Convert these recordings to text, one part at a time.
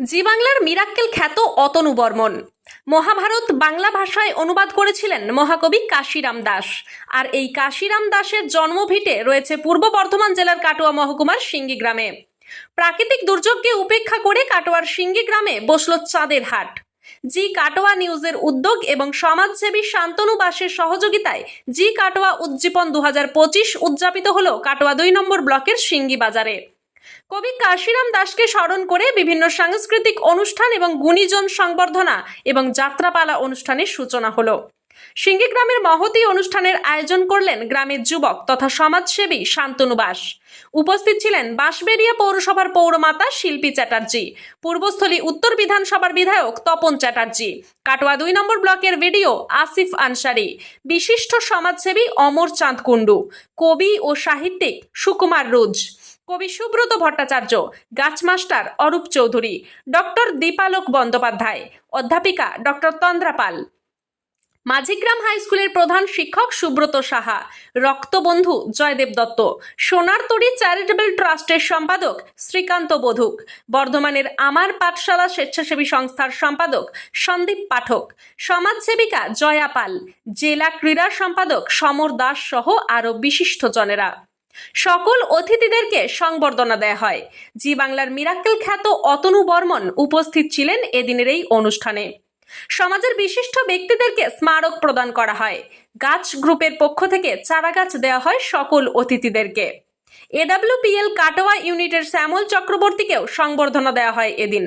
জি বাংলার মিরাক্কেল খ্যাত অতনু বর্মন। মহাভারত বাংলা ভাষায় অনুবাদ করেছিলেন মহাকবি কাশিরাম দাস। আর এই কাশিরাম দাসের জন্মভিটে রয়েছে পূর্ব বর্ধমান জেলার কাটোয়া মহকুমার সিঙ্গি গ্রামে। প্রাকৃতিক দুর্যোগকে উপেক্ষা করে কাটোয়ার সিঙ্গি গ্রামে বসল চাঁদের হাট। জি কাটোয়া নিউজের উদ্যোগ এবং সমাজসেবী শান্তনু বাসের সহযোগিতায় জি কাটোয়া উজ্জীবন দু উদযাপিত হল কাটোয়া দুই নম্বর ব্লকের সিঙ্গি বাজারে। কবি কাশিরাম দাসকে স্মরণ করে বিভিন্ন সাংস্কৃতিক অনুষ্ঠান এবং গুণীজন সংবর্ধনা এবং যাত্রাপালা অনুষ্ঠানের সূচনা হলো। সিঙ্গি গ্রামের মহতী অনুষ্ঠানের আয়োজন করলেন গ্রামের যুবক তথা সমাজসেবী শান্তনু বাস। উপস্থিত ছিলেন বাঁশবেড়িয়া পৌরসভার পৌরমাতা শিল্পী চ্যাটার্জি, পূর্বস্থলী উত্তর বিধানসভার বিধায়ক তপন চ্যাটার্জি, কাটোয়া দুই নম্বর ব্লকের ভিডিও আসিফ আনসারি, বিশিষ্ট সমাজসেবী অমর চাঁদ কুণ্ডু, কবি ও সাহিত্যিক সুকুমার রুজ। কবি সুব্রত ভট্টাচার্য গাছমাস্টার অরূপ চৌধুরী, ডক্টর দীপালোক বন্দ্যোপাধ্যায়, অধ্যাপিকা ডক্টর তন্দ্রা পাল। মাঝিগ্রাম হাই স্কুলের প্রধান শিক্ষক সুব্রত সাহা, রক্তবন্ধু জয়দেব দত্ত, সোনারতরী চ্যারিটেবল ট্রাস্টের সম্পাদক শ্রীকান্ত বধুক, বর্ধমানের আমার পাঠশালা স্বেচ্ছাসেবী সংস্থার সম্পাদক সন্দীপ পাঠক, সমাজসেবিকা জয়া পাল, জেলা ক্রীড়া সম্পাদক সমর দাস সহ আরও বিশিষ্টজনেরা সকল অতিথিদেরকে সংবর্ধনা দেয়া হয়। জি বাংলার মিরাক্কেল খ্যাত অতনু বর্মন উপস্থিত ছিলেন এদিনের এই অনুষ্ঠানে। সমাজের বিশিষ্ট ব্যক্তিদেরকে স্মারক প্রদান করা হয়। গাছ গ্রুপের পক্ষ থেকে চারা গাছ দেওয়া হয় সকল অতিথিদেরকে। এডাব্লিউপিএল কাটোয়া ইউনিটের শ্যামল চক্রবর্তীকেও সংবর্ধনা দেওয়া হয় এদিন।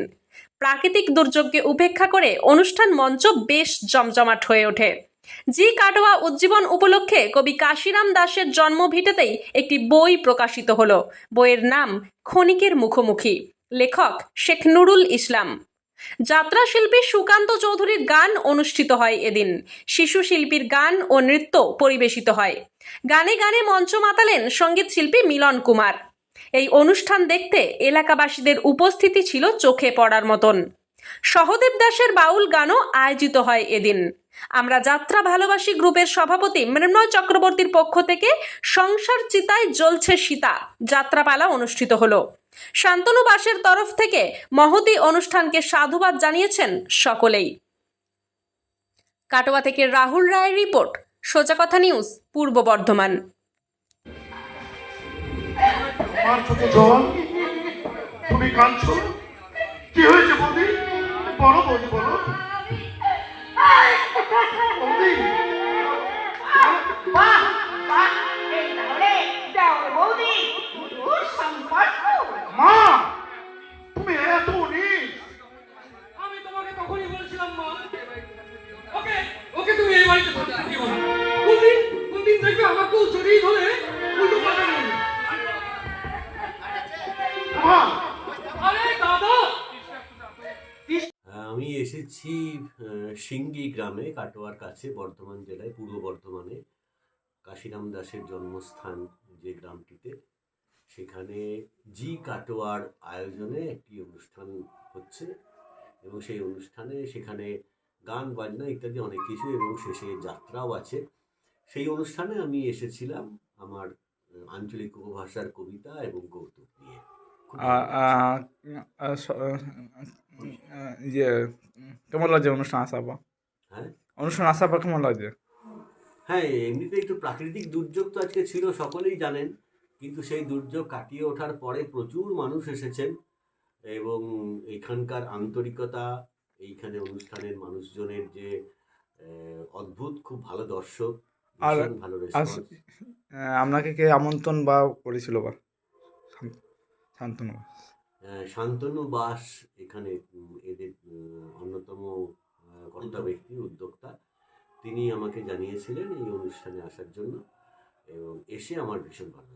প্রাকৃতিক দুর্যোগকে উপেক্ষা করে অনুষ্ঠান মঞ্চ বেশ জমজমাট হয়ে ওঠে। জি কাটোয়া উজ্জীবন উপলক্ষে কবি কাশিরাম দাসের জন্মভিটেতেই একটি বই প্রকাশিত হলো। বইয়ের নাম ক্ষণিকের মুখোমুখি। লেখক শেখ নুরুল ইসলাম। যাত্রা শিল্পী সুকান্ত চৌধুরীর গান অনুষ্ঠিত হয় এদিন। শিশু শিল্পীর গান ও নৃত্য পরিবেশিত হয়। গানে গানে মঞ্চ মাতালেন সংগীত শিল্পী মিলন কুমার। এই অনুষ্ঠান দেখতে এলাকাবাসীদের উপস্থিতি ছিল চোখে পড়ার মতন। সহদেব দাসের বাউল গানও আয়োজিত হয় এদিন। আমরা যাত্রা ভালোবাসি গ্রুপের সভাপতি মৃন্ময় চক্রবর্তীর পক্ষ থেকে সংসার চিতায় জ্বলছে সীতা। যাত্রাপালা অনুষ্ঠিত হলো। শান্তনু বাসের তরফ থেকে মহতি অনুষ্ঠানকে সাধুবাদ জানিয়েছেন সকলেই। কাটোয়া থেকে রাহুল রায়ের রিপোর্ট, সোজা কথা নিউজ, পূর্ব বর্ধমান। তুমি কি হয়েছে বলো। বৌদি। বলো সম্পর্ক। মা তুমি এত নিজ আমি তোমাকে তখনই বলেছিলাম মা। ওকে ওকে তুমি এই বাড়িতে থাকতে দিও না কোনদিন কোনদিন থেকে আমাকেও জড়িয়ে ধরে এসেছি সিঙ্গি গ্রামে কাটোয়ার কাছে বর্ধমান জেলায় পূর্ব বর্ধমানে কাশিরাম দাসের জন্মস্থান যে গ্রামটিতে সেখানে জি কাটোয়ার আয়োজনে একটি অনুষ্ঠান হচ্ছে এবং সেই অনুষ্ঠানে সেখানে গান বাজনা ইত্যাদি অনেক কিছু এবং শেষে যাত্রাও আছে। সেই অনুষ্ঠানে আমি এসেছিলাম আমার আঞ্চলিক উপভাষার কবিতা এবং কৌতুক নিয়ে। কেমন লাগছে অনুষ্ঠান আসার পর হ্যাঁ? অনুষ্ঠান আসার পর কেমন লাগছে? হ্যাঁ এমনিতে একটু প্রাকৃতিক দুর্যোগ তো আজকে ছিল সকলেই জানেন। কিন্তু সেই দুর্যোগ কাটিয়ে ওঠার পরে প্রচুর মানুষ এসেছেন এবং এখানকার আন্তরিকতা এইখানে অনুষ্ঠানের মানুষজনের যে অদ্ভুত খুব ভালো দর্শক আর ভালো আস- আপনাকে কে আমন্ত্রণ বা করেছিল বা? শান্ত- শান্তনু। শান্তনু বাস এখানে এদের অন্যতম কর্তা ব্যক্তি উদ্যোক্তা। তিনি আমাকে জানিয়েছিলেন এই অনুষ্ঠানে আসার জন্য এবং এসে আমার ভীষণ ভালো